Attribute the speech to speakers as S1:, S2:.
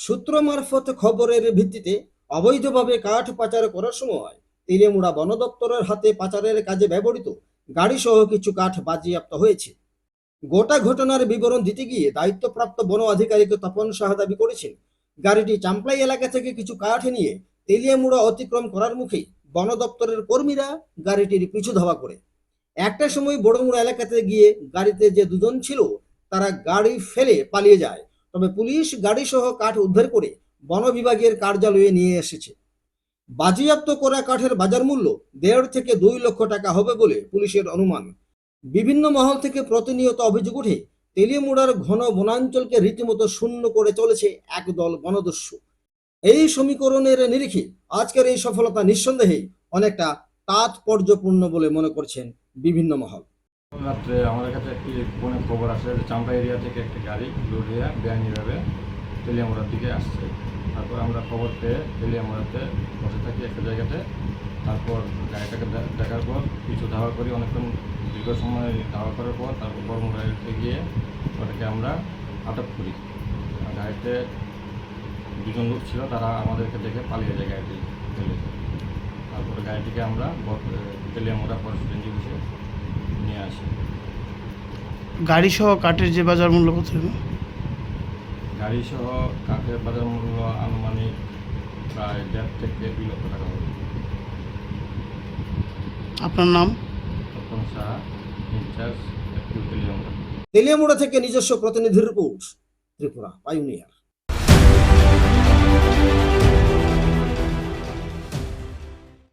S1: সূত্র মারফত খবরের ভিত্তিতে অবৈধভাবে কাঠ পাচার করার সময় তেলেমুড়া বন দপ্তরের হাতে পাচারের কাজে ব্যবহৃত গাড়ি সহ কিছু কাঠ বাজেয়াপ্ত হয়েছে। গোটা ঘটনার বিবরণ দিতে গিয়ে দায়িত্বপ্রাপ্ত বন আধিকারিক তপন সাহা দাবি করেছেন, গাড়িটি চাম্পলাই এলাকা থেকে কিছু কাঠ নিয়ে তেলিয়ামুড়া অতিক্রম করার মুখে বন দপ্তরের কর্মীরা গাড়িটির পিছু ধাওয়া করে। একটা সময় বড়মুড়া এলাকাতে গিয়ে গাড়িতে যে দুজন ছিল, তারা গাড়ি ফেলে পালিয়ে যায়। তবে পুলিশ গাড়ি সহ কাঠ উদ্ধার করে বন বিভাগের কার্যালয়ে নিয়ে এসেছে। বাজেয়াপ্ত করা কাঠের বাজার মূল্য দেড় থেকে দুই লক্ষ টাকা হবে বলে পুলিশের অনুমান। বিভিন্ন মহল থেকে প্রতিনিয়ত অভিযোগ উঠে তেলিয়ামুড়ার ঘন বনাঞ্চলকে রীতিমতো শূন্য করে চলেছে একদল বনদস্যু। এই সমীকরণের নিরিখে আজকের এই সফলতা নিঃসন্দেহে অনেকটা তাৎপর্যপূর্ণ বলে মনে করছেন বিভিন্ন মহল।
S2: রাত্রে আমাদের কাছে একটি ফোনে খবর আসে যে চাম্পা এরিয়া থেকে একটি গাড়ি লোড হয়ে বেআইনিভাবে তেলিয়ামোড়ার দিকে আসছে। তারপর আমরা খবর পেয়ে তেলিয়ামোড়াতে বসে থাকি একটা জায়গাতে। তারপর গাড়িটাকে দেখার পর কিছু ধাওয়া করি। অনেকক্ষণ দীর্ঘ সময় ধাওয়া করার পর তারপর বর্মগাড়িতে গিয়ে ওটাকে আমরা আটক করি। গাড়িতে দুজন লোক ছিল, তারা আমাদেরকে দেখে পালিয়ে যায় গাড়িটি। ফেলে তারপরে গাড়িটিকে আমরা তেলিয়ামোড়া ফরেস্ট রেঞ্জ
S3: গাড়ি সহ কাঠের যে বাজার মূল্য কত হবে?
S2: গাড়ি সহ কাঠের বাজার মূল্য আনুমানিক প্রায় দেড় থেকে দুই লক্ষ টাকা হবে।
S3: আপনার নাম?
S2: তখন সাহা ইনচার্জ
S1: তেলিয়ামুড়া থেকে নিজস্ব প্রতিনিধির রিপোর্ট ত্রিপুরা পাইউনিয়ার।